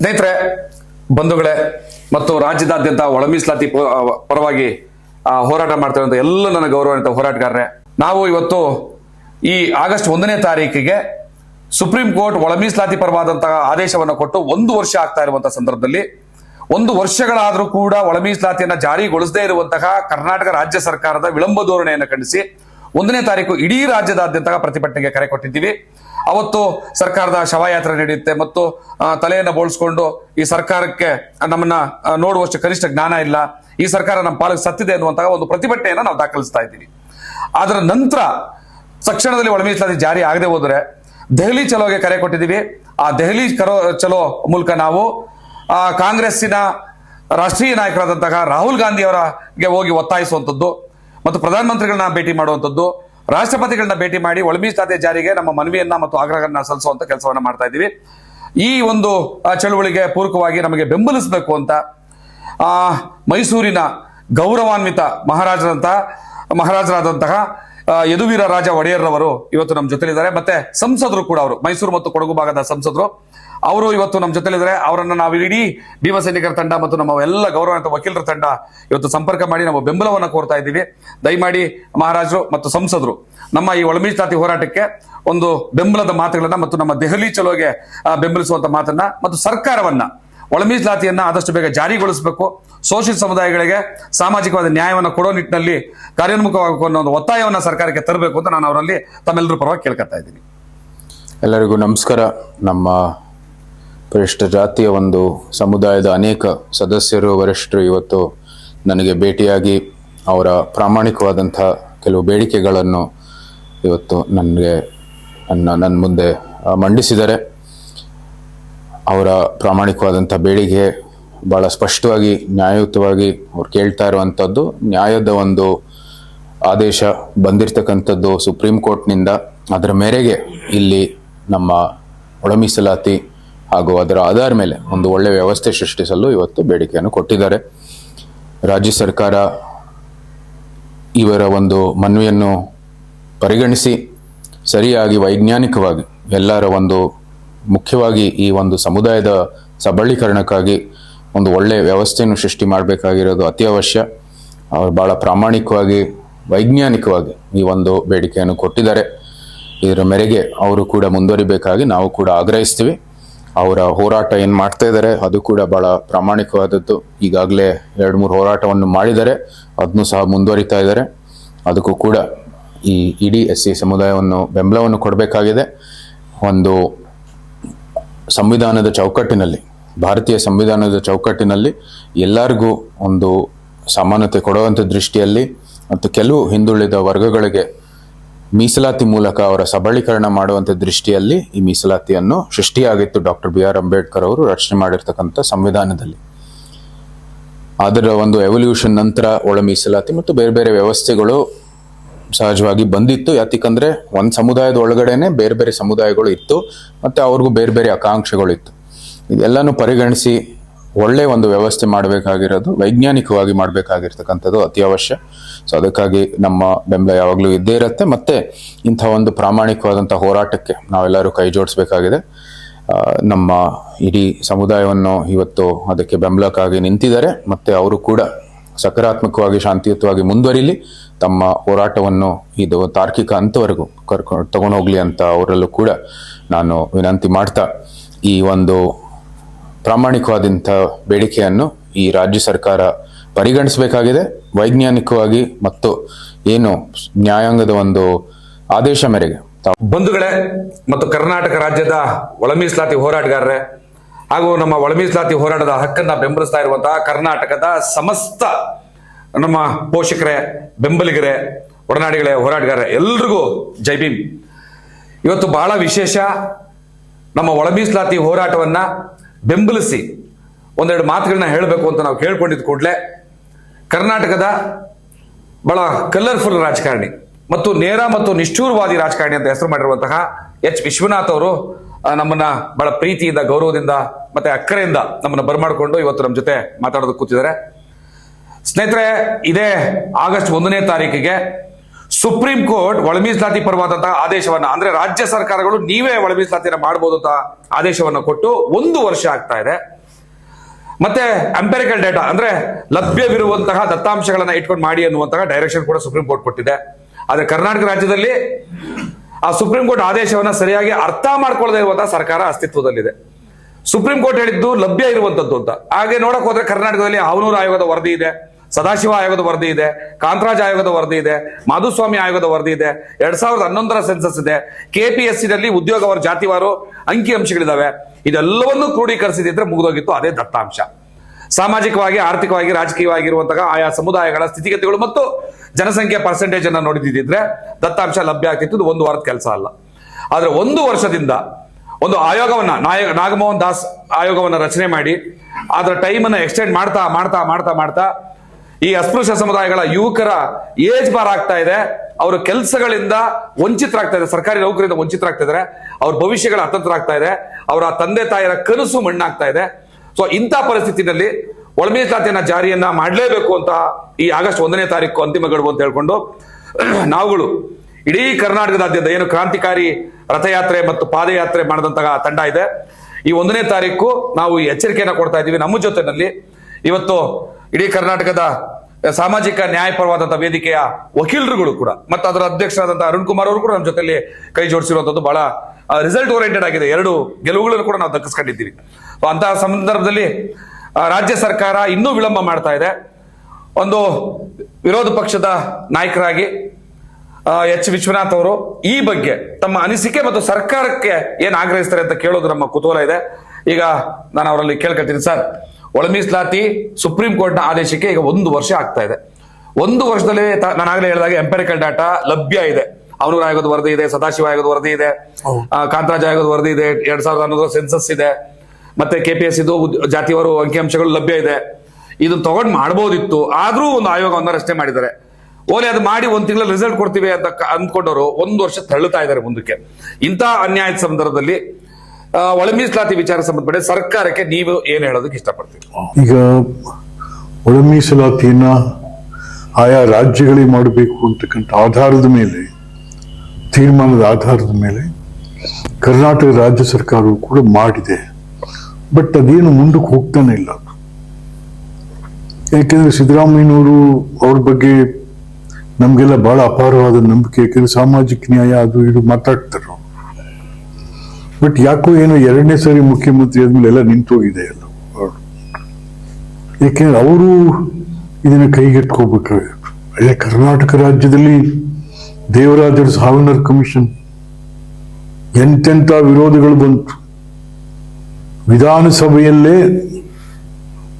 ಸ್ನೇಹಿತರೆ, ಬಂಧುಗಳೇ, ಮತ್ತು ರಾಜ್ಯದಾದ್ಯಂತ ಒಳ ಮೀಸಲಾತಿ ಪರವಾಗಿ ಹೋರಾಟ ಮಾಡ್ತಿರುವಂತ ಎಲ್ಲ ನನ್ನ ಗೌರವಾನ್ವಿತ ಹೋರಾಟಗಾರರೇ. ನಾವು ಇವತ್ತು ಈ ಆಗಸ್ಟ್ ಒಂದನೇ ತಾರೀಕಿಗೆ ಸುಪ್ರೀಂ ಕೋರ್ಟ್ ಒಳ ಮೀಸಲಾತಿ ಪರವಾದಂತಹ ಆದೇಶವನ್ನು ಕೊಟ್ಟು ಒಂದು ವರ್ಷ ಆಗ್ತಾ ಇರುವಂತಹ ಸಂದರ್ಭದಲ್ಲಿ, ಒಂದು ವರ್ಷಗಳಾದರೂ ಕೂಡ ಒಳ ಮೀಸಲಾತಿಯನ್ನ ಜಾರಿಗೊಳಿಸದೇ ಇರುವಂತಹ ಕರ್ನಾಟಕ ರಾಜ್ಯ ಸರ್ಕಾರದ ವಿಳಂಬ ಧೋರಣೆಯನ್ನು ಖಂಡಿಸಿ, ಒಂದನೇ ತಾರೀಕು ಇಡೀ ರಾಜ್ಯದಾದ್ಯಂತ ಪ್ರತಿಭಟನೆಗೆ ಕರೆ ಕೊಟ್ಟಿದ್ದೀವಿ. ಅವತ್ತು ಸರ್ಕಾರದ ಶವಯಾತ್ರೆ ನಡೆಯುತ್ತೆ ಮತ್ತು ತಲೆಯನ್ನು ಬೋಳ್ಸ್ಕೊಂಡು ಈ ಸರ್ಕಾರಕ್ಕೆ ನಮ್ಮನ್ನ ನೋಡುವಷ್ಟು ಕನಿಷ್ಠ ಜ್ಞಾನ ಇಲ್ಲ. ಈ ಸರ್ಕಾರ ನಮ್ಮ ಪಾಲಿಗೆ ಸತ್ತಿದೆ ಅನ್ನುವಂತಹ ಒಂದು ಪ್ರತಿಭಟನೆಯನ್ನು ನಾವು ದಾಖಲಿಸ್ತಾ ಇದ್ದೀವಿ. ಅದರ ನಂತರ ತಕ್ಷಣದಲ್ಲಿ ಒಳ ಮೀಸಲಾತಿ ಜಾರಿ ಆಗದೆ ಹೋದರೆ ದೆಹಲಿ ಚಲೋಗೆ ಕರೆ ಕೊಟ್ಟಿದ್ದೀವಿ. ಆ ದೆಹಲಿ ಕರೋ, ಚಲೋ ಮೂಲಕ ನಾವು ಕಾಂಗ್ರೆಸ್ಸಿನ ರಾಷ್ಟ್ರೀಯ ನಾಯಕರಾದಂತಹ ರಾಹುಲ್ ಗಾಂಧಿ ಅವರಿಗೆ ಹೋಗಿ ಒತ್ತಾಯಿಸುವಂಥದ್ದು ಮತ್ತು ಪ್ರಧಾನಮಂತ್ರಿಗಳನ್ನ ಭೇಟಿ ಮಾಡುವಂಥದ್ದು. ರಾಷ್ಟ್ರಪತಿಗಳನ್ನ ಭೇಟಿ ಮಾಡಿ ಒಳ ಜಾರಿಗೆ ನಮ್ಮ ಮನವಿಯನ್ನ ಮತ್ತು ಆಗ್ರಹವನ್ನ ಸಲ್ಲಿಸುವಂತ ಕೆಲಸವನ್ನ ಮಾಡ್ತಾ ಇದ್ದೀವಿ. ಈ ಒಂದು ಚಳುವಳಿಗೆ ಪೂರಕವಾಗಿ ನಮಗೆ ಬೆಂಬಲಿಸಬೇಕು ಅಂತ, ಆ, ಮೈಸೂರಿನ ಗೌರವಾನ್ವಿತ ಮಹಾರಾಜರಂತಹ ಮಹಾರಾಜರಾದಂತಹ ಯದುವೀರ ರಾಜ ಒಡೆಯರ್ರವರು ಇವತ್ತು ನಮ್ಮ ಜೊತೆಲಿದ್ದಾರೆ. ಮತ್ತೆ ಸಂಸದರು ಕೂಡ ಅವರು, ಮೈಸೂರು ಮತ್ತು ಕೊಡಗು ಭಾಗದ ಸಂಸದರು. ಅವರು ಇವತ್ತು ನಮ್ಮ ಜೊತೆಲಿದ್ದಾರೆ. ಅವರನ್ನು ನಾವು ಇಡೀ ಭೀಮಸೈನಿಕರ ತಂಡ ಮತ್ತು ನಮ್ಮ ಎಲ್ಲ ಗೌರವಾನ್ವಿತ ವಕೀಲರ ತಂಡ ಇವತ್ತು ಸಂಪರ್ಕ ಮಾಡಿ ನಾವು ಬೆಂಬಲವನ್ನು ಕೋರ್ತಾ ಇದ್ದೀವಿ. ದಯಮಾಡಿ ಮಹಾರಾಜರು ಮತ್ತು ಸಂಸದರು, ನಮ್ಮ ಈ ಒಳಮೀಸಲಾತಿ ಹೋರಾಟಕ್ಕೆ ಒಂದು ಬೆಂಬಲದ ಮಾತುಗಳನ್ನ ಮತ್ತು ನಮ್ಮ ದೆಹಲಿ ಚಲೋಗೆ ಬೆಂಬಲಿಸುವಂತ ಮಾತನ್ನ ಮತ್ತು ಸರ್ಕಾರವನ್ನ ಒಳ ಜಾತಿಯನ್ನ ಆದಷ್ಟು ಬೇಗ ಜಾರಿಗೊಳಿಸಬೇಕು. ಶೋಷಿತ ಸಮುದಾಯಗಳಿಗೆ ಸಾಮಾಜಿಕವಾದ ನ್ಯಾಯವನ್ನು ಕೊಡೋ ನಿಟ್ಟಿನಲ್ಲಿ ಕಾರ್ಯೋನ್ಮುಖವಾಗಬೇಕು ಅನ್ನೋ ಒಂದು ಒತ್ತಾಯವನ್ನ ಸರ್ಕಾರಕ್ಕೆ ತರಬೇಕು ಅಂತ ನಾನು ಅವರಲ್ಲಿ ತಮ್ಮೆಲ್ಲರೂ ಪರವಾಗಿ ಕೇಳ್ಕೊತಾ ಇದ್ದೀನಿ. ಎಲ್ಲರಿಗೂ ನಮಸ್ಕಾರ. ನಮ್ಮ ಪರಿಶಿಷ್ಟ ಜಾತಿಯ ಒಂದು ಸಮುದಾಯದ ಅನೇಕ ಸದಸ್ಯರು, ವರಿಷ್ಠರು ಇವತ್ತು ನನಗೆ ಭೇಟಿಯಾಗಿ ಅವರ ಪ್ರಾಮಾಣಿಕವಾದಂಥ ಕೆಲವು ಬೇಡಿಕೆಗಳನ್ನು ಇವತ್ತು ನನಗೆ, ನನ್ನ ನನ್ನ ಮುಂದೆ ಮಂಡಿಸಿದರೆ ಅವರ ಪ್ರಾಮಾಣಿಕವಾದಂಥ ಬೇಡಿಕೆ ಭಾಳ ಸ್ಪಷ್ಟವಾಗಿ, ನ್ಯಾಯಯುತವಾಗಿ ಅವ್ರು ಕೇಳ್ತಾ ಇರುವಂಥದ್ದು ನ್ಯಾಯದ ಒಂದು ಆದೇಶ ಬಂದಿರತಕ್ಕಂಥದ್ದು ಸುಪ್ರೀಂ ಕೋರ್ಟ್ನಿಂದ. ಅದರ ಮೇರೆಗೆ ಇಲ್ಲಿ ನಮ್ಮ ಒಳ ಮೀಸಲಾತಿ ಹಾಗೂ ಅದರ ಆಧಾರ ಮೇಲೆ ಒಂದು ಒಳ್ಳೆಯ ವ್ಯವಸ್ಥೆ ಸೃಷ್ಟಿಸಲು ಇವತ್ತು ಬೇಡಿಕೆಯನ್ನು ಕೊಟ್ಟಿದ್ದಾರೆ. ರಾಜ್ಯ ಸರ್ಕಾರ ಇವರ ಒಂದು ಮನವಿಯನ್ನು ಪರಿಗಣಿಸಿ ಸರಿಯಾಗಿ ವೈಜ್ಞಾನಿಕವಾಗಿ ಎಲ್ಲರ ಒಂದು ಮುಖ್ಯವಾಗಿ ಈ ಒಂದು ಸಮುದಾಯದ ಸಬಲೀಕರಣಕ್ಕಾಗಿ ಒಂದು ಒಳ್ಳೆಯ ವ್ಯವಸ್ಥೆಯನ್ನು ಸೃಷ್ಟಿ ಮಾಡಬೇಕಾಗಿರೋದು ಅತಿ ಅವಶ್ಯ ಅವರು ಭಾಳ ಪ್ರಾಮಾಣಿಕವಾಗಿ, ವೈಜ್ಞಾನಿಕವಾಗಿ ಈ ಒಂದು ಬೇಡಿಕೆಯನ್ನು ಕೊಟ್ಟಿದ್ದಾರೆ. ಇದರ ಮೇರೆಗೆ ಅವರು ಕೂಡ ಮುಂದುವರಿಬೇಕಾಗಿ ನಾವು ಕೂಡ ಆಗ್ರಹಿಸ್ತೀವಿ. ಅವರ ಹೋರಾಟ ಏನು ಮಾಡ್ತಾ ಇದ್ದಾರೆ, ಅದು ಕೂಡ ಭಾಳ ಪ್ರಾಮಾಣಿಕವಾದದ್ದು. ಈಗಾಗಲೇ ಎರಡು ಮೂರು ಹೋರಾಟವನ್ನು ಮಾಡಿದ್ದಾರೆ ಅದನ್ನು ಸಹ ಮುಂದುವರಿತಾ ಇದ್ದಾರೆ. ಅದಕ್ಕೂ ಕೂಡ ಈ ಇಡೀ ಎಸ್ ಸಿ ಸಮುದಾಯವನ್ನು ಬೆಂಬಲವನ್ನು ಕೊಡಬೇಕಾಗಿದೆ. ಒಂದು ಸಂವಿಧಾನದ ಚೌಕಟ್ಟಿನಲ್ಲಿ, ಭಾರತೀಯ ಸಂವಿಧಾನದ ಚೌಕಟ್ಟಿನಲ್ಲಿ ಎಲ್ಲರಿಗೂ ಒಂದು ಸಮಾನತೆ ಕೊಡುವಂಥ ದೃಷ್ಟಿಯಲ್ಲಿ ಮತ್ತು ಕೆಲವು ಹಿಂದುಳಿದ ವರ್ಗಗಳಿಗೆ ಮೀಸಲಾತಿ ಮೂಲಕ ಅವರ ಸಬಲೀಕರಣ ಮಾಡುವಂತ ದೃಷ್ಟಿಯಲ್ಲಿ ಈ ಮೀಸಲಾತಿಯನ್ನು ಸೃಷ್ಟಿಯಾಗಿತ್ತು ಡಾಕ್ಟರ್ ಬಿ ಆರ್ ಅಂಬೇಡ್ಕರ್ ಅವರು ರಚನೆ ಮಾಡಿರ್ತಕ್ಕಂಥ ಸಂವಿಧಾನದಲ್ಲಿ. ಅದರ ಒಂದು ಎವಲ್ಯೂಷನ್ ನಂತರ ಒಳ ಮೀಸಲಾತಿ ಮತ್ತು ಬೇರೆ ಬೇರೆ ವ್ಯವಸ್ಥೆಗಳು ಸಹಜವಾಗಿ ಬಂದಿತ್ತು. ಯಾತಿಕಂದ್ರೆ ಒಂದು ಸಮುದಾಯದ ಒಳಗಡೆನೆ ಬೇರೆ ಬೇರೆ ಸಮುದಾಯಗಳು ಇತ್ತು, ಮತ್ತೆ ಅವ್ರಿಗೂ ಬೇರೆ ಬೇರೆ ಆಕಾಂಕ್ಷೆಗಳು ಇತ್ತು. ಇದೆಲ್ಲನೂ ಪರಿಗಣಿಸಿ ಒಳ್ಳೆ ಒಂದು ವ್ಯವಸ್ಥೆ ಮಾಡಬೇಕಾಗಿರೋದು, ವೈಜ್ಞಾನಿಕವಾಗಿ ಮಾಡಬೇಕಾಗಿರ್ತಕ್ಕಂಥದ್ದು ಅತಿ ಅವಶ್ಯ ಸೊ ಅದಕ್ಕಾಗಿ ನಮ್ಮ ಬೆಂಬಲ ಯಾವಾಗಲೂ ಇದ್ದೇ ಇರುತ್ತೆ. ಮತ್ತೆ ಇಂಥ ಒಂದು ಪ್ರಾಮಾಣಿಕವಾದಂಥ ಹೋರಾಟಕ್ಕೆ ನಾವೆಲ್ಲರೂ ಕೈ ಜೋಡಿಸ್ಬೇಕಾಗಿದೆ. ನಮ್ಮ ಇಡೀ ಸಮುದಾಯವನ್ನು ಇವತ್ತು ಅದಕ್ಕೆ ಬೆಂಬಲಕ್ಕಾಗಿ ನಿಂತಿದ್ದಾರೆ. ಮತ್ತೆ ಅವರು ಕೂಡ ಸಕಾರಾತ್ಮಕವಾಗಿ, ಶಾಂತಿಯುತವಾಗಿ ಮುಂದುವರಿಲಿ. ತಮ್ಮ ಹೋರಾಟವನ್ನು ಇದು ತಾರ್ಕಿಕ ಹಂತವರೆಗೂ ಕರ್ಕೊಂಡು ಹೋಗ್ಲಿ ಅಂತ ಅವರಲ್ಲೂ ಕೂಡ ನಾನು ವಿನಂತಿ ಮಾಡ್ತಾ ಈ ಒಂದು ಪ್ರಾಮಾಣಿಕವಾದಂಥ ಬೇಡಿಕೆಯನ್ನು ಈ ರಾಜ್ಯ ಸರ್ಕಾರ ಪರಿಗಣಿಸಬೇಕಾಗಿದೆ. ವೈಜ್ಞಾನಿಕವಾಗಿ ಮತ್ತು ಏನು ನ್ಯಾಯಾಂಗದ ಒಂದು ಆದೇಶ ಮೇರೆಗೆ. ಬಂಧುಗಳೇ ಮತ್ತು ಕರ್ನಾಟಕ ರಾಜ್ಯದ ಒಳ ಮೀಸಲಾತಿ ಹೋರಾಟಗಾರರೇ ಹಾಗೂ ನಮ್ಮ ಒಳ ಮೀಸಲಾತಿ ಹೋರಾಟದ ಹಕ್ಕನ್ನ ಬೆಂಬಲಿಸ್ತಾ ಇರುವಂತಹ ಕರ್ನಾಟಕದ ಸಮಸ್ತ ನಮ್ಮ ಪೋಷಕರೇ, ಬೆಂಬಲಿಗರೇ, ಒಡನಾಡಿಗಳೇ, ಹೋರಾಟಗಾರರೇ ಎಲ್ರಿಗೂ ಜೈ ಇವತ್ತು ಬಹಳ ವಿಶೇಷ ನಮ್ಮ ಒಳ ಮೀಸಲಾತಿ ಹೋರಾಟವನ್ನ ಬೆಂಬಲಿಸಿ ಒಂದೆರಡು ಮಾತುಗಳನ್ನ ಹೇಳಬೇಕು ಅಂತ ನಾವು ಕೇಳ್ಕೊಂಡಿದ್ದ ಕೂಡಲೇ ಕರ್ನಾಟಕದ ಬಹಳ ಕಲರ್ಫುಲ್ ರಾಜಕಾರಣಿ ಮತ್ತು ನೇರ ಮತ್ತು ನಿಷ್ಠೂರವಾದಿ ರಾಜಕಾರಣಿ ಅಂತ ಹೆಸರು ಮಾಡಿರುವಂತಹ ಎಚ್ ವಿಶ್ವನಾಥ್ ಅವರು ನಮ್ಮನ್ನ ಬಹಳ ಪ್ರೀತಿಯಿಂದ, ಗೌರವದಿಂದ ಮತ್ತೆ ಅಕ್ಕರೆಯಿಂದ ನಮ್ಮನ್ನ ಬರ್ಮಾಡಿಕೊಂಡು ಇವತ್ತು ನಮ್ಮ ಜೊತೆ ಮಾತಾಡೋದಕ್ಕೆ ಕೂತಿದ್ದಾರೆ. ಸ್ನೇಹಿತರೆ, ಇದೇ ಆಗಸ್ಟ್ ಒಂದನೇ ತಾರೀಕಿಗೆ ಸುಪ್ರೀಂ ಕೋರ್ಟ್ ಒಳ ಮೀಸಲಾತಿ ಪರವಾದಂತಹ ಆದೇಶವನ್ನ, ಅಂದ್ರೆ ರಾಜ್ಯ ಸರ್ಕಾರಗಳು ನೀವೇ ಒಳ ಮೀಸಲಾತಿನ ಮಾಡಬಹುದು ಅಂತ ಆದೇಶವನ್ನ ಕೊಟ್ಟು ಒಂದು ವರ್ಷ ಆಗ್ತಾ ಇದೆ. ಮತ್ತೆ ಅಂಪೆರಿಕಲ್ ಡೇಟಾ ಅಂದ್ರೆ ಲಭ್ಯವಿರುವಂತಹ ದತ್ತಾಂಶಗಳನ್ನ ಇಟ್ಕೊಂಡು ಮಾಡಿ ಅನ್ನುವಂತಹ ಡೈರೆಕ್ಷನ್ ಕೂಡ ಸುಪ್ರೀಂ ಕೋರ್ಟ್ ಕೊಟ್ಟಿದೆ. ಆದ್ರೆ ಕರ್ನಾಟಕ ರಾಜ್ಯದಲ್ಲಿ ಆ ಸುಪ್ರೀಂ ಕೋರ್ಟ್ ಆದೇಶವನ್ನ ಸರಿಯಾಗಿ ಅರ್ಥ ಮಾಡ್ಕೊಳ್ಳದೆ ಇರುವಂತಹ ಸರ್ಕಾರ ಅಸ್ತಿತ್ವದಲ್ಲಿದೆ. ಸುಪ್ರೀಂ ಕೋರ್ಟ್ ಹೇಳಿದ್ದು ಲಭ್ಯ ಇರುವಂತದ್ದು ಅಂತ. ಹಾಗೆ ನೋಡಕ್ ಹೋದ್ರೆ ಕರ್ನಾಟಕದಲ್ಲಿ ಅವನೂರು ಆಯೋಗದ ವರದಿ ಇದೆ. ಸದಾಶಿವ ಆಯೋಗದ ವರದಿ ಇದೆ, ಕಾಂತರಾಜ್ ಆಯೋಗದ ವರದಿ ಇದೆ, ಮಾಧುಸ್ವಾಮಿ ಆಯೋಗದ ವರದಿ ಇದೆ. ಎರಡ್ ಸಾವಿರದ ಹನ್ನೊಂದರ ಸೆನ್ಸಸ್ ಇದೆ. ಕೆ ಪಿ ಎಸ್ನಲ್ಲಿ ಉದ್ಯೋಗವರ ಜಾತಿವಾರು, ಅಂಕಿ ಅಂಶಗಳಿದಾವೆ. ಇದೆಲ್ಲವನ್ನೂ ಕ್ರೋಢೀಕರಿಸಿದ್ರೆ ಮುಗಿದೋಗಿತ್ತು. ಅದೇ ದತ್ತಾಂಶ. ಸಾಮಾಜಿಕವಾಗಿ, ಆರ್ಥಿಕವಾಗಿ, ರಾಜಕೀಯವಾಗಿರುವಂತಹ ಆಯಾ ಸಮುದಾಯಗಳ ಸ್ಥಿತಿಗತಿಗಳು ಮತ್ತು ಜನಸಂಖ್ಯೆ ಪರ್ಸೆಂಟೇಜ್ ಅನ್ನ ನೋಡಿದಿದ್ರೆ ದತ್ತಾಂಶ ಲಭ್ಯ ಆಗ್ತಿತ್ತು. ಒಂದು ವಾರದ ಕೆಲಸ ಅಲ್ಲ. ಆದ್ರೆ ಒಂದು ವರ್ಷದಿಂದ ಒಂದು ಆಯೋಗವನ್ನ ನಾಯ ನಾಗಮೋಹನ್ ದಾಸ್ ಆಯೋಗವನ್ನ ರಚನೆ ಮಾಡಿ, ಅದರ ಟೈಮ್ ಅನ್ನ ಎಕ್ಸ್ಟೆಂಡ್ ಮಾಡ್ತಾ ಮಾಡ್ತಾ ಮಾಡ್ತಾ ಮಾಡ್ತಾ ಈ ಅಸ್ಪೃಶ್ಯ ಸಮುದಾಯಗಳ ಯುವಕರ ಏಜ್ ಬಾರ್ ಆಗ್ತಾ ಇದೆ. ಅವರ ಕೆಲಸಗಳಿಂದ ವಂಚಿತರಾಗ್ತಾ ಇದೆ ಸರ್ಕಾರಿ ನೌಕರಿಂದ ವಂಚಿತರಾಗ್ತಾ ಇದ್ದಾರೆ ಅವ್ರ ಭವಿಷ್ಯಗಳ ಅತಂತ್ರರಾಗ್ತಾ ಇದೆ. ಅವರ ತಂದೆ ತಾಯಿಯರ ಕನಸು ಮಣ್ಣಾಗ್ತಾ ಇದೆ. ಸೊ ಇಂಥ ಪರಿಸ್ಥಿತಿನಲ್ಲಿ ಒಳ ಮೀಸಲಾತಿಯನ್ನ ಜಾರಿಯನ್ನ ಮಾಡಲೇಬೇಕು ಅಂತ ಈ ಆಗಸ್ಟ್ ಒಂದನೇ ತಾರೀಕು ಅಂತಿಮ ಗಡುವು ಅಂತ ಹೇಳ್ಕೊಂಡು ನಾವುಗಳು ಇಡೀ ಕರ್ನಾಟಕದಾದ್ಯಂತ ಏನು ಕ್ರಾಂತಿಕಾರಿ ರಥಯಾತ್ರೆ ಮತ್ತು ಪಾದಯಾತ್ರೆ ಮಾಡಿದಂತಹ ತಂಡ ಇದೆ. ಈ ಒಂದನೇ ತಾರೀಕು ನಾವು ಎಚ್ಚರಿಕೆಯನ್ನ ಕೊಡ್ತಾ ಇದ್ದೀವಿ. ನಮ್ಮ ಜೊತೆನಲ್ಲಿ ಇವತ್ತು ಇಡೀ ಕರ್ನಾಟಕದ ಸಾಮಾಜಿಕ ನ್ಯಾಯಪರವಾದಂತಹ ವೇದಿಕೆಯ ವಕೀಲರುಗಳು ಕೂಡ, ಮತ್ತು ಅದರ ಅಧ್ಯಕ್ಷರಾದಂತಹ ಅರುಣ್ ಕುಮಾರ್ ಅವರು ಕೂಡ ನಮ್ಮ ಜೊತೆಯಲ್ಲಿ ಕೈ ಜೋಡಿಸಿರುವಂತದ್ದು ಬಹಳ ರಿಸಲ್ಟ್ ಓರಿಯೆಂಟೆಡ್ ಆಗಿದೆ. ಎರಡು ಗೆಲುವುಗಳನ್ನು ಕೂಡ ನಾವು ದಕ್ಕಿಸ್ಕೊಂಡಿದ್ದೀವಿ ಅಂತಹ ಸಂದರ್ಭದಲ್ಲಿ ರಾಜ್ಯ ಸರ್ಕಾರ ಇನ್ನೂ ವಿಳಂಬ ಮಾಡ್ತಾ ಇದೆ. ಒಂದು ವಿರೋಧ ಪಕ್ಷದ ನಾಯಕರಾಗಿ ಎಚ್ ವಿಶ್ವನಾಥ್ ಅವರು ಈ ಬಗ್ಗೆ ತಮ್ಮ ಅನಿಸಿಕೆ ಮತ್ತು ಸರ್ಕಾರಕ್ಕೆ ಏನ್ ಆಗ್ರಹಿಸ್ತಾರೆ ಅಂತ ಕೇಳೋದು ನಮ್ಮ ಕುತೂಹಲ ಇದೆ. ಈಗ ನಾನು ಅವರಲ್ಲಿ ಕೇಳ್ಕೊಳ್ತೀನಿ ಸರ್. ಒಳ ಮೀಸಲಾತಿ ಸುಪ್ರೀಂ ಕೋರ್ಟ್ನ ಆದೇಶಕ್ಕೆ ಈಗ ಒಂದು ವರ್ಷ ಆಗ್ತಾ ಇದೆ. ಒಂದು ವರ್ಷದಲ್ಲಿ ನಾನು ಆಗಲೇ ಹೇಳಿದಾಗ ಎಂಪೆರಿಕಲ್ ಡಾಟಾ ಲಭ್ಯ ಇದೆ. ಅವನೂರ ಆಯೋಗದ ವರದಿ ಇದೆ ಸದಾಶಿವ ಆಯೋಗದ ವರದಿ ಇದೆ ಕಾಂತರಾಜ್ ಆಯೋಗದ ವರದಿ ಇದೆ ಎರಡ್ ಸಾವಿರದ ಹನ್ನೊಂದರ ಸೆನ್ಸಸ್ ಇದೆ. ಮತ್ತೆ ಕೆಪಿಎಸ್ ಇದು ಜಾತಿಯವರು ಅಂಕಿಅಂಶಗಳು ಲಭ್ಯ ಇದೆ. ಇದನ್ನ ತಗೊಂಡ್ ಮಾಡಬಹುದಿತ್ತು ಆದ್ರೂ ಒಂದು ಆಯೋಗವನ್ನು ರಚನೆ ಮಾಡಿದ್ದಾರೆ. ಓಲಿ ಅದು ಮಾಡಿ ಒಂದ್ ತಿಂಗಳ ರಿಸಲ್ಟ್ ಕೊಡ್ತೀವಿ ಅಂತ ಅಂದ್ಕೊಂಡವರು ಒಂದು ವರ್ಷ ತಳ್ಳುತ್ತಾ ಇದ್ದಾರೆ ಮುಂದಕ್ಕೆ. ಇಂತಹ ಅನ್ಯಾಯದ ಸಂದರ್ಭದಲ್ಲಿ ಒಳ ಮೀಸಲಾತಿ ವಿಚಾರ ಸಂಬಂಧಪಟ್ಟ ಸರ್ಕಾರಕ್ಕೆ ನೀವು ಏನ್ ಹೇಳೋದಕ್ಕೆ ಇಷ್ಟಪಡ್ತೀವಿ ಈಗ ಒಳ ಮೀಸಲಾತಿಯನ್ನ ಆಯಾ ರಾಜ್ಯಗಳೇ ಮಾಡಬೇಕು ಅಂತಕ್ಕಂಥ ಆಧಾರದ ಮೇಲೆ, ತೀರ್ಮಾನದ ಆಧಾರದ ಮೇಲೆ ಕರ್ನಾಟಕ ರಾಜ್ಯ ಸರ್ಕಾರವು ಕೂಡ ಮಾಡಿದೆ. ಬಟ್ ಅದೇನು ಮುಂದಕ್ಕೆ ಹೋಗ್ತಾನೆ ಇಲ್ಲ. ಯಾಕೆಂದ್ರೆ ಸಿದ್ದರಾಮಯ್ಯನವರು ಅವ್ರ ಬಗ್ಗೆ ನಮಗೆಲ್ಲ ಬಹಳ ಅಪಾರವಾದ ನಂಬಿಕೆ. ಯಾಕೆಂದ್ರೆ ಸಾಮಾಜಿಕ ನ್ಯಾಯ ಅದು ಇದು ಮಾತಾಡ್ತಾರೆ. ಬಟ್ ಯಾಕೋ ಏನು ಎರಡನೇ ಸಾರಿ ಮುಖ್ಯಮಂತ್ರಿ ಆದ್ಮೇಲೆ ಎಲ್ಲ ನಿಂತೋಗಿದೆ ಎಲ್ಲ ಏಕೆಂದ್ರೆ ಅವರು ಇದನ್ನ ಕೈಗೆಟ್ಕೋಬೇಕಾಗಿತ್ತು ಅದೇ ಕರ್ನಾಟಕ ರಾಜ್ಯದಲ್ಲಿ ದೇವರಾಜರ ಸಾವನರ್ ಕಮಿಷನ್ ಎಂತೆಂಥ ವಿರೋಧಗಳು ಬಂತು. ವಿಧಾನಸಭೆಯಲ್ಲೇ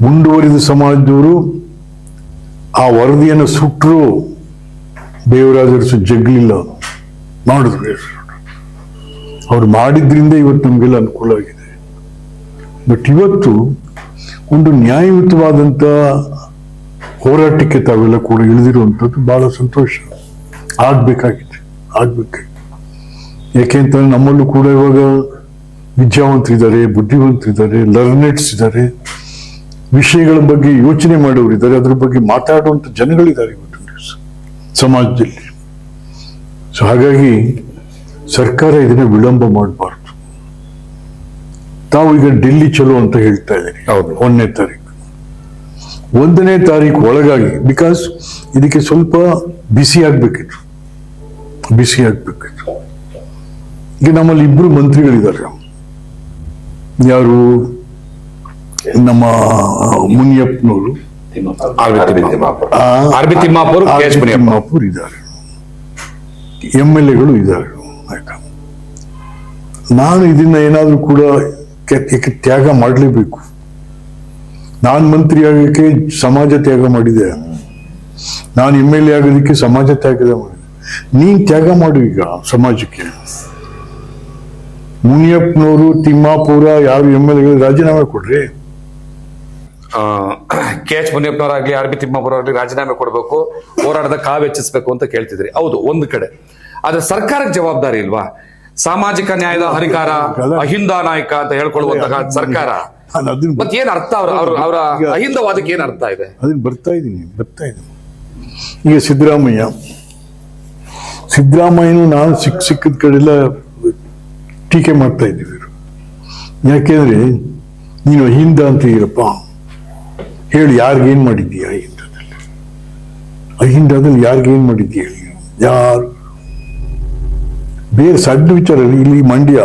ಮುಂದುವರಿದ ಸಮಾಜದವರು ಆ ವರದಿಯನ್ನು ಸುಟ್ಟರು ದೇವರಾಜರಸು ಜಗ್ಲಿಲ್ಲ. ಮಾಡಿದ್ರು ಅವ್ರು ಮಾಡಿದ್ರಿಂದ ಇವತ್ತು ನಮಗೆಲ್ಲ ಅನುಕೂಲ ಆಗಿದೆ ಬಟ್ ಇವತ್ತು ಒಂದು ನ್ಯಾಯಯುತವಾದಂಥ ಹೋರಾಟಕ್ಕೆ ತಾವೆಲ್ಲ ಕೂಡ ಇಳಿದಿರುವಂಥದ್ದು ಬಹಳ ಸಂತೋಷ. ಆಗ್ಬೇಕಾಗಿದೆ ಆಗ್ಬೇಕಾಗಿದೆ. ಯಾಕೆಂತಂದ್ರೆ ನಮ್ಮಲ್ಲೂ ಕೂಡ ಇವಾಗ ವಿದ್ಯಾವಂತರಿದ್ದಾರೆ, ಬುದ್ಧಿವಂತರಿದ್ದಾರೆ ಲರ್ನೆಟ್ಸ್ ಇದ್ದಾರೆ. ವಿಷಯಗಳ ಬಗ್ಗೆ ಯೋಚನೆ ಮಾಡೋರು ಇದ್ದಾರೆ, ಅದ್ರ ಬಗ್ಗೆ ಮಾತಾಡುವಂತ ಜನಗಳಿದ್ದಾರೆ ಇವತ್ತು. ಸಮಾಜದಲ್ಲಿ. ಸೊ ಹಾಗಾಗಿ ಸರ್ಕಾರ ಇದನ್ನ ವಿಳಂಬ ಮಾಡಬಾರ್ದು. ತಾವು ಈಗ ಡೆಲ್ಲಿ ಚಲೋ ಅಂತ ಹೇಳ್ತಾ ಇದ್ದೀನಿ ಹೌದು. ಒಂದನೇ ತಾರೀಕು. ಒಂದನೇ ತಾರೀಕು ಒಳಗಾಗಿ ಬಿಕಾಸ್ ಇದಕ್ಕೆ ಸ್ವಲ್ಪ ಬಿಸಿ ಆಗ್ಬೇಕಿತ್ತು. ಬಿಸಿ ಆಗ್ಬೇಕಿತ್ತು. ಈಗ ನಮ್ಮಲ್ಲಿ ಇಬ್ರು ಮಂತ್ರಿಗಳಿದ್ದಾರೆ. ಯಾರು? ನಮ್ಮ ಮುನಿಯಪ್ಪನವರು. ತಿಮ್ಮಾಪುರ್ ಇದ್ದಾರೆ. ಎಂ ಎಲ್ ಎಗಳು ಇದ್ದಾರೆ. ನಾನು ಇದನ್ನ ಏನಾದ್ರೂ ಕೂಡ ತ್ಯಾಗ ಮಾಡಲೇಬೇಕು. ನಾನು ಮಂತ್ರಿ ಆಗೋಕ್ಕೆ ಸಮಾಜ ತ್ಯಾಗ ಮಾಡಿದೆ. ನಾನು ಎಂ ಎಲ್ ಎ ಆಗೋದಕ್ಕೆ ಸಮಾಜ ತ್ಯಾಗ ಮಾಡಿದೆ. ನೀನ್ ತ್ಯಾಗ ಮಾಡು ಈಗ ಸಮಾಜಕ್ಕೆ. ಮುನಿಯಪ್ಪನವರು, ತಿಮ್ಮಾಪುರ, ಯಾರು ಎಂ ಎಲ್ ಎ ರಾಜೀನಾಮೆ ಕೊಡ್ರಿ. ಕೆ ಎಚ್ ಮುನಿಯಪ್ಪನವರಾಗ್ಲಿ, ಆರ್ ಬಿ ತಿಮ್ಮಾಪುರ ಆಗಲಿ ರಾಜೀನಾಮೆ ಕೊಡಬೇಕು, ಹೋರಾಟದ ಕಾವು ಹೆಚ್ಚಿಸಬೇಕು ಅಂತ ಕೇಳ್ತಿದ್ರಿ. ಹೌದು, ಒಂದು ಕಡೆ. ಆದ್ರೆ ಸರ್ಕಾರಕ್ಕೆ ಜವಾಬ್ದಾರಿ ಇಲ್ವಾ? ಸಾಮಾಜಿಕ ನ್ಯಾಯದ ಹರಿಕಾರ ಅಹಿಂದ ನಾಯಕ ಅಂತ ಹೇಳ್ಕೊಳ್ಳುವಂತಹ ಸರ್ಕಾರ. ಮತ್ತೆ ಏನ್ ಅರ್ಥ ಅವ್ರ ಅಹಿಂದವಾದಕ್ಕೆ ಏನ್ ಅರ್ಥ ಇದೆ? ಅದನ್ನ ಬರ್ತಾ ಇದ್ದೀನಿ ಬರ್ತಾ ಇದ್ದೀನಿ ಈಗ ಸಿದ್ದರಾಮಯ್ಯ ಸಿದ್ದರಾಮಯ್ಯನು ನಾನು ಸಿಕ್ ಸಿಕ್ಕಿದ ಕಡೆಲ್ಲ ಟೀಕೆ ಮಾಡ್ತಾ ಇದ್ದೀವಿ ಯಾಕೆಂದ್ರೆ ನೀನು ಅಹಿಂದ ಅಂತ ಇರಪ್ಪ ಹೇಳಿ ಯಾರಿಗೇನ್ ಮಾಡಿದ್ದೀಯ ಅಹಿಂದದಲ್ಲಿ? ಅಹಿಂದದಲ್ಲಿ ಯಾರಿಗೇನ್ ಮಾಡಿದ್ದೀಯ ಹೇಳಿ? ಯಾರು? ಬೇರೆ ಸಣ್ಣ ವಿಚಾರ ಇಲ್ಲಿ ಮಂಡ್ಯ.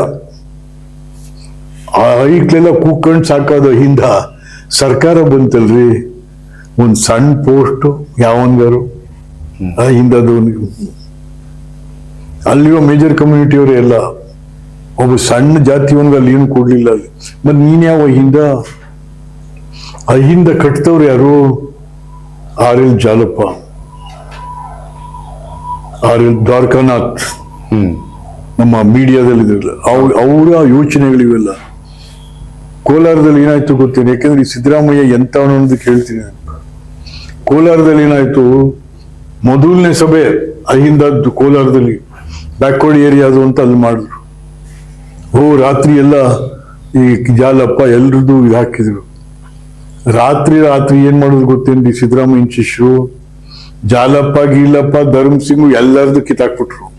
ಆ ಐಕ್ಲೆಲ್ಲ ಕೂತ್ಕೊಂಡು ಸಾಕಾದ ಹಿಂದ ಸರ್ಕಾರ ಬಂತಲ್ರಿ? ಒಂದು ಸಣ್ಣ ಪೋಸ್ಟ್, ಯಾವನ್ಗಾರು? ಹಿಂದದ ಅಲ್ಲಿರೋ ಮೇಜರ್ ಕಮ್ಯುನಿಟಿಯವರು ಎಲ್ಲ. ಒಬ್ಬ ಸಣ್ಣ ಜಾತಿಯವನ್ಗೆ ಅಲ್ಲಿ ಏನು ಕೊಡ್ಲಿಲ್ಲ. ಅಲ್ಲಿ ಮತ್ತೆ ನೀನ್ ಯಾವ ಆ ಹಿಂದ ಕಟ್ತವ್ರು ಯಾರು? R L Jalappa. R L Dwarakanath. ನಮ್ಮ ಮೀಡಿಯಾದಲ್ಲಿ ಇದ್ರಲ್ಲ ಅವ್ರ ಅವರ ಯೋಚನೆಗಳಿವೆಲ್ಲ. ಕೋಲಾರದಲ್ಲಿ ಏನಾಯ್ತು ಗೊತ್ತೇನೆ? ಯಾಕಂದ್ರೆ ಈ ಸಿದ್ದರಾಮಯ್ಯ ಎಂತವನು ಅಂತ ಕೇಳ್ತೀನಿ. ಕೋಲಾರದಲ್ಲಿ ಏನಾಯ್ತು? ಮೊದಲನೇ ಸಭೆ ಅಹಿಂದದ್ದು ಕೋಲಾರದಲ್ಲಿ, ಬ್ಯಾಕ್ವರ್ಡ್ ಏರಿಯಾದು ಅಂತ ಅಲ್ಲಿ ಮಾಡಿದ್ರು. ಓ, ರಾತ್ರಿ ಎಲ್ಲ ಈ ಜಾಲಪ್ಪ ಎಲ್ರದ್ದು ಇದು ಹಾಕಿದ್ರು. ರಾತ್ರಿ ರಾತ್ರಿ ಏನ್ ಮಾಡೋದು ಗೊತ್ತೇನ್ರಿ? ಸಿದ್ದರಾಮಯ್ಯ ಶಿಷ್ಯರು, ಜಾಲಪ್ಪ, ಗೀಲಪ್ಪ, ಧರ್ಮ್ ಸಿಂಗ್ ಎಲ್ಲರದ್ದು ಕಿತ್ತಾಕ್ಬಿಟ್ರು.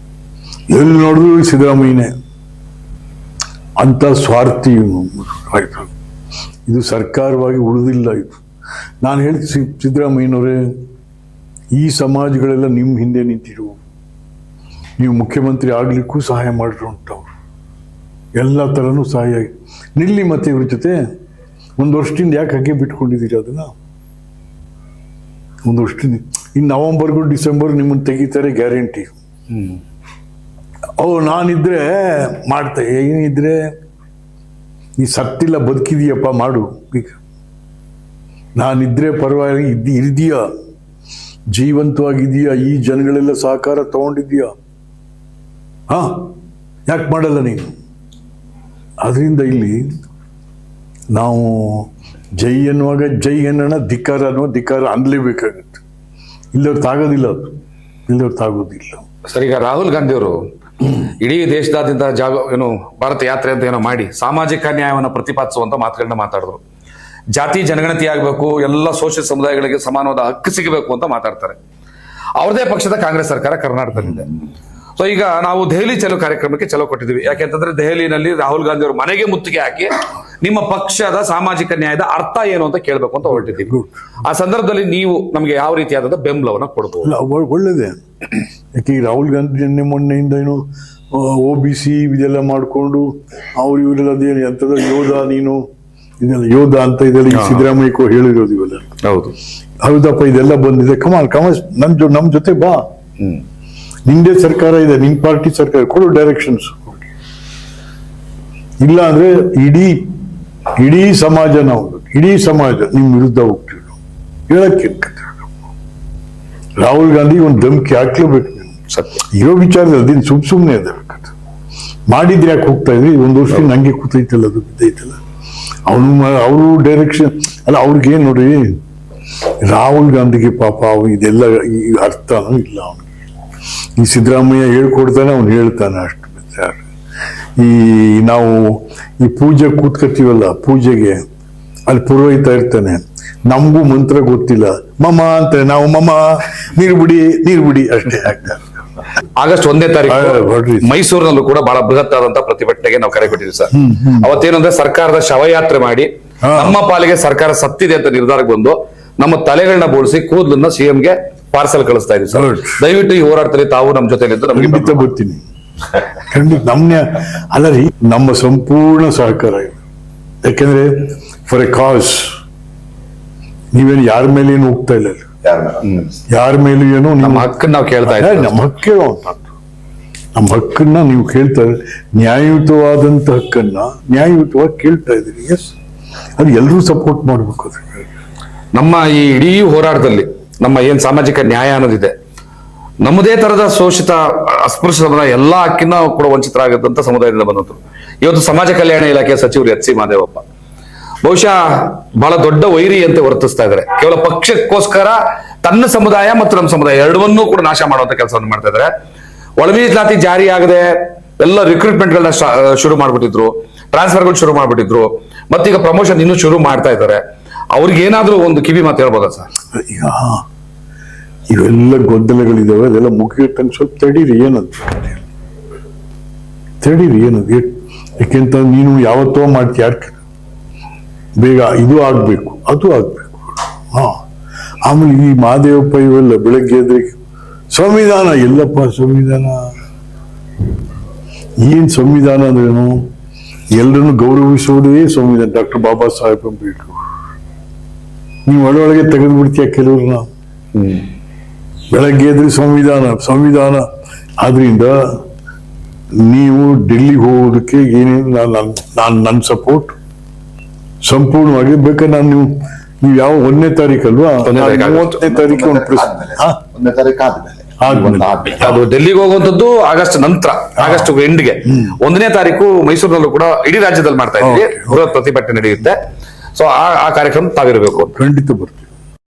ಎಲ್ಲಿ ನೋಡಿದ್ರು ಸಿದ್ದರಾಮಯ್ಯನೇ ಅಂತ ಸ್ವಾರ್ಥಿ ಆಯಿತು. ಇದು ಸರ್ಕಾರವಾಗಿ ಉಳಿದಿಲ್ಲ ಇದು. ನಾನು ಹೇಳ್ತೀನಿ ಸಿದ್ದರಾಮಯ್ಯನವರೇ, ಈ ಸಮಾಜಗಳೆಲ್ಲ ನಿಮ್ಮ ಹಿಂದೆ ನಿಂತಿರು. ನೀವು ಮುಖ್ಯಮಂತ್ರಿ ಆಗಲಿಕ್ಕೂ ಸಹಾಯ ಮಾಡ್ರು ಅಂತವ್ರು. ಎಲ್ಲ ಥರನೂ ಸಹಾಯ ನಿಲ್ಲಿ ಮತ್ತೆ ಇವ್ರ ಜೊತೆ. ಒಂದು ವರ್ಷದಿಂದ ಯಾಕೆ ಹಾಗೆ ಬಿಟ್ಕೊಂಡಿದ್ದೀರಿ ಅದನ್ನು? ಒಂದು ವರ್ಷದಿಂದ ಇನ್ನು ನವಂಬರ್ಗೂ ಡಿಸೆಂಬರ್ ನಿಮ್ಮನ್ನು ತೆಗಿತಾರೆ ಗ್ಯಾರಂಟಿ. ಓ, ನಾನಿದ್ರೆ ಮಾಡ್ತೆ. ಏನಿದ್ರೆ? ನೀ ಸತ್ತಿಲ್ಲ, ಬದುಕಿದೀಯಪ್ಪ, ಮಾಡು. ಈಗ ನಾನಿದ್ರೆ ಪರವಾಗಿ ಇದ್ದಿ, ಇರಿದೀಯ? ಜೀವಂತವಾಗಿದೀಯ ಈ ಜನಗಳೆಲ್ಲ ಸಹಕಾರ ತಗೊಂಡಿದ್ದೀಯಾ? ಹಾ? ಯಾಕೆ ಮಾಡಲ್ಲ ನೀನು? ಅದರಿಂದ ಇಲ್ಲಿ ನಾವು ಜೈ ಅನ್ನುವಾಗ ಜೈ ಅನ್ನೋಣ ಧಿಕ್ಕಾರ ಅನ್ನುವ ಧಿಕ್ಕಾರ ಅನ್ಲೇಬೇಕಾಗುತ್ತೆ. ಇಲ್ಲವ್ರು ತಾಗೋದಿಲ್ಲ ಅದು. ಇಲ್ಲವ್ರು ತಾಗೋದಿಲ್ಲ. ಸರ್, ಈಗ ರಾಹುಲ್ ಗಾಂಧಿ ಅವರು ಇಡೀ ದೇಶದಾದ್ಯಂತ ಜಾಗ ಏನು ಭಾರತ ಯಾತ್ರೆ ಅಂತ ಏನೋ ಮಾಡಿ ಸಾಮಾಜಿಕ ನ್ಯಾಯವನ್ನು ಪ್ರತಿಪಾದಿಸುವಂತ ಮಾತುಗಳನ್ನ ಮಾತಾಡಿದ್ರು. ಜಾತಿ ಜನಗಣತಿ ಆಗಬೇಕು ಎಲ್ಲ ಸೋಷಿಯಲ್ ಸಮುದಾಯಗಳಿಗೆ ಸಮಾನವಾದ ಹಕ್ಕು ಸಿಗಬೇಕು ಅಂತ ಮಾತಾಡ್ತಾರೆ. ಅವ್ರದೇ ಪಕ್ಷದ ಕಾಂಗ್ರೆಸ್ ಸರ್ಕಾರ ಕರ್ನಾಟಕದಲ್ಲಿದೆ. ಸೊ ಈಗ ನಾವು ದೆಹಲಿ ಚಲೋ ಕಾರ್ಯಕ್ರಮಕ್ಕೆ ಚಲೋ ಕೊಟ್ಟಿದ್ದೀವಿ. ಯಾಕೆಂತಂದ್ರೆ ದೆಹಲಿನಲ್ಲಿ ರಾಹುಲ್ ಗಾಂಧಿ ಅವರು ಮನೆಗೆ ಮುತ್ತಿಗೆ ಹಾಕಿ ನಿಮ್ಮ ಪಕ್ಷದ ಸಾಮಾಜಿಕ ನ್ಯಾಯದ ಅರ್ಥ ಏನು ಅಂತ ಕೇಳಬೇಕು ಅಂತ ಹೊರಟಿದ್ದೀವಿ. ಆ ಸಂದರ್ಭದಲ್ಲಿ ನೀವು ನಮಗೆ ಯಾವ ರೀತಿಯಾದ ಬೆಂಬಲವನ್ನ ಕೊಡಬಹುದು ಒಳ್ಳೇದೇ. ಯಾಕೆ ರಾಹುಲ್ ಗಾಂಧಿ ನಿನ್ನೆ ಮೊನ್ನೆಯಿಂದ ಏನು ಒ ಬಿ ಸಿ ಇದೆಲ್ಲ ಮಾಡಿಕೊಂಡು ಅವ್ರು ಇವರೆಲ್ಲ ಅದೇನು ಎಂಥದ ಯೋಧ ನೀನು ಇದೆಲ್ಲ ಯೋಧ ಅಂತ ಇದೆಲ್ಲ ಈ ಕೋ ಹೇಳಿರೋದು ಇವೆಲ್ಲ. ಹೌದು. ಹೌದಪ್ಪ ಇದೆಲ್ಲ ಬಂದಿದೆ. ಕಮಾಲ್ ಕಮಲ್ ನಮ್ ಜೊ ನಮ್ ಜೊತೆ ಬಾ. ನಿಂದೇ ಸರ್ಕಾರ ಇದೆ ನಿನ್ ಪಾರ್ಟಿ ಸರ್ಕಾರ ಕೊಡು ಡೈರೆಕ್ಷನ್ಸ್ ಇಲ್ಲ ಅಂದ್ರೆ ಇಡೀ ಇಡೀ ಸಮಾಜ ನಾವು ಇಡೀ ಸಮಾಜ ನಿಮ್ ವಿರುದ್ಧ ಹೋಗ್ತೀವಿ. ಹೇಳಕ್ಕೆ ರಾಹುಲ್ ಗಾಂಧಿ ಒಂದು ಧಮಕಿ ಹಾಕ್ಲೇಬೇಕು. ಸತ್ಯ. ಇರೋ ವಿಚಾರದಲ್ಲಿ ಅದೇನು ಸುಮ್ ಸುಮ್ಮನೆ ಅದ ಮಾಡಿದ್ರೆ ಯಾಕೆ ಹೋಗ್ತಾ ಇದ್ರಿ? ಒಂದು ವರ್ಷ ನಂಗೆ ಕೂತೈತಲ್ಲ ಅದು ಬಿದ್ದೈತಲ್ಲ. ಅವನು ಅವರು ಡೈರೆಕ್ಷನ್ ಅಲ್ಲ ಅವ್ರಿಗೆ ಏನ್ ನೋಡ್ರಿ ರಾಹುಲ್ ಗಾಂಧಿಗೆ ಪಾಪ ಅವ ಇದೆಲ್ಲ ಈ ಅರ್ಥನೂ ಇಲ್ಲ ಅವನಿಗೆ. ಈ ಸಿದ್ದರಾಮಯ್ಯ ಹೇಳ್ಕೊಡ್ತಾನೆ ಅವ್ನು ಹೇಳ್ತಾನೆ ಅಷ್ಟು ಬಿಟ್ರೆ ಈ ನಾವು ಈ ಪೂಜೆ ಕೂತ್ಕೊತೀವಲ್ಲ ಪೂಜೆಗೆ ಅಲ್ಲಿ ಪುರೋಹಿತ ಇರ್ತಾನೆ. ನಮಗೂ ಮಂತ್ರ ಗೊತ್ತಿಲ್ಲ. ಮಮ ಅಂತ ನಾವು ಮಮ ನೀರು ಬಿಡಿ ನೀರು ಬಿಡಿ ಅಷ್ಟೇ ಆಗ್ತಾರೆ ಆಗಸ್ಟ್ ಒಂದೇ ತಾರೀಕು ಮೈಸೂರಿನಲ್ಲೂ ಕೂಡ ಬಹಳ ಬೃಹತ್ ಆದಂತಹ ಪ್ರತಿಭಟನೆಗೆ ನಾವು ಕರೆ ಕೊಟ್ಟಿದ್ವಿ ಸರ್. ಅವತ್ತೇನಂದ್ರೆ ಸರ್ಕಾರದ ಶವಯಾತ್ರೆ ಮಾಡಿ. ನಮ್ಮ ಪಾಲಿಗೆ ಸರ್ಕಾರ ಸತ್ತಿದೆ ಅಂತ ನಿರ್ಧಾರಕ್ಕೆ ಬಂದು ನಮ್ಮ ತಲೆಗಳನ್ನ ಬೋಳಿಸಿ ಕೂದಲನ್ನ ಸಿಎಂಗೆ ಪಾರ್ಸಲ್ ಕಳಿಸ್ತಾ ಇದೀವಿ ಸರ್. ದಯವಿಟ್ಟು ಈ ಹೋರಾಡ್ತಾರೆ ತಾವು ನಮ್ಮ ಜೊತೆ ನಮಗೆ ಖಂಡಿತ ಬರ್ತೀನಿ. ಖಂಡಿತ ನಮ್ಮ ಅಲ್ಲ ರೀ ನಮ್ಮ ಸಂಪೂರ್ಣ ಸಹಕಾರ ಇದೆ. ಯಾಕೆಂದ್ರೆ ಫಾರ್ ಎ ಕಾಸ್ ನೀವೇನು ಯಾರ ಮೇಲೆ ಏನು ಹೋಗ್ತಾ ಇಲ್ಲ. ಯಾರ ಮೇಲೂ ಏನು ನಮ್ಮ ಹಕ್ಕನ್ನ ನಾವು ಕೇಳ್ತಾ ಇದ್ದೀವಿ ನಮ್ಮ ಹಕ್ಕೇ ನಮ್ಮ ಹಕ್ಕನ್ನ ನೀವು ಕೇಳ್ತಾ ನ್ಯಾಯಯುತವಾದಂತ ಹಕ್ಕನ್ನ ನ್ಯಾಯಯುತವಾಗಿ ಕೇಳ್ತಾ ಇದ್ದೀರಿ ಎಸ್ ಅದು ಎಲ್ಲರೂ ಸಪೋರ್ಟ್ ಮಾಡ್ಬೇಕು ಅದಕ್ಕೆ ನಮ್ಮ ಈ ಇಡೀ ಹೋರಾಟದಲ್ಲಿ ನಮ್ಮ ಏನ್ ಸಾಮಾಜಿಕ ನ್ಯಾಯ ಅನ್ನೋದಿದೆ ನಮ್ಮದೇ ತರದ ಶೋಷಿತ ಅಸ್ಪೃಶ್ಯ ಸಮುದಾಯ ಎಲ್ಲಾ ಹಕ್ಕಿನ ಕೂಡ ವಂಚಿತರಾಗದಂತ ಸಮುದಾಯದಿಂದ ಬಂದಂತರು ಇವತ್ತು ಸಮಾಜ ಕಲ್ಯಾಣ ಇಲಾಖೆ ಸಚಿವರು ಎಚ್ ಸಿ ಮಾದೇವಪ್ಪ. ಬಹುಶಃ ಬಹಳ ದೊಡ್ಡ ವೈರಿ ಅಂತ ವರ್ತಿಸ್ತಾ ಇದ್ದಾರೆ. ಕೇವಲ ಪಕ್ಷಕ್ಕೋಸ್ಕರ ತನ್ನ ಸಮುದಾಯ ಮತ್ತು ನಮ್ಮ ಸಮುದಾಯ ಎರಡವನ್ನೂ ಕೂಡ ನಾಶ ಮಾಡುವಂತ ಕೆಲಸವನ್ನು ಮಾಡ್ತಾ ಇದ್ದಾರೆ. ಒಳ ಮೀಸಲಾತಿ ಜಾರಿ ಆಗದೆ ಎಲ್ಲ ರಿಕ್ರೂಟ್ಮೆಂಟ್ ಗಳನ್ನ ಶುರು ಮಾಡ್ಬಿಟ್ಟಿದ್ರು ಟ್ರಾನ್ಸ್ಫರ್ಗಳು ಶುರು ಮಾಡ್ಬಿಟ್ಟಿದ್ರು ಮತ್ತೀಗ ಪ್ರಮೋಷನ್ ಇನ್ನೂ ಶುರು ಮಾಡ್ತಾ ಇದ್ದಾರೆ. ಅವ್ರಿಗೆ ಏನಾದ್ರೂ ಒಂದು ಕಿವಿ ಮಾತು ಹೇಳ್ಬೋದಾ ಸರ್? ಈಗ ಇವೆಲ್ಲ ಗೊಂದಲಗಳಿದಾವೆ, ಅದೆಲ್ಲ ಮುಗಿಯೋ ಸ್ವಲ್ಪ ತಡೀರಿ, ಏನಂತ ತಡೀರಿ ಏನದು ಯಾಕೆಂತ ನೀನು ಯಾವತ್ತೋ ಮಾಡ್ತೀಯ ಯಾಕೆ ಬೇಗ ಇದು ಆಗಬೇಕು ಅದು ಆಗಬೇಕು. ಹಾ. ಆಮೇಲೆ ಈ ಮಹಾದೇವಪ್ಪ ಇವೆಲ್ಲ ಬೆಳಗ್ಗೆ ಎದ್ರೆ ಸಂವಿಧಾನ ಎಲ್ಲಪ್ಪ ಸಂವಿಧಾನ? ಏನು ಸಂವಿಧಾನ ಅಂದ್ರೇನು? ಎಲ್ಲರನ್ನು ಗೌರವಿಸುವುದೇ ಸಂವಿಧಾನ. ಡಾಕ್ಟರ್ ಬಾಬಾ ಸಾಹೇಬ್ ಅಂಬೇಡ್ಕರ್ ನೀವು ಒಳೊಳಗೆ ತೆಗೆದು ಬಿಡ್ತೀಯ ಕೆಲವ್ರನ್ನ ಬೆಳಗ್ಗೆ ಎದ್ರೆ ಸಂವಿಧಾನ ಸಂವಿಧಾನ ಆದ್ರಿಂದ ನೀವು ಡೆಲ್ಲಿಗೆ ಹೋಗೋದಕ್ಕೆ ಏನೇನು ನಾನು ನಾನು ನನ್ನ ಸಪೋರ್ಟ್ ಸಂಪೂರ್ಣವಾಗಿ ಬೇಕಾದ್ರೆ ನಾನು ನೀವು ನೀವು ಯಾವ ಒಂದನೇ ತಾರೀಕು ಅಲ್ವಾ ಒಂದನೇ ತಾರೀಕು ನಾನು ಮೂವತ್ತನೇ ತಾರೀಕು ಒಂದು ಪ್ರೆಸ್ ಹಾ? ಒಂದನೇ ತಾರೀಕು ಆದ್ಮೇಲೆ. ಅದು ಡೆಲ್ಲಿಗೆ ಹೋಗುವಂತದ್ದು ಆಗಸ್ಟ್ ನಂತರ ಆಗಸ್ಟ್ ಎಂಡ್ಗೆ. ಒಂದನೇ ತಾರೀಕು ಮೈಸೂರಿನಲ್ಲೂ ಕೂಡ ಇಡೀ ರಾಜ್ಯದಲ್ಲಿ ಮಾಡ್ತಾ ಇದ್ದೀವಿ. ಬೃಹತ್ ಪ್ರತಿಭಟನೆ ನಡೆಯುತ್ತೆ. ಸೊ ಆ ಆ ಕಾರ್ಯಕ್ರಮ ತಾವಿರಬೇಕು ಖಂಡಿತ ಬರ್ತೀವಿ.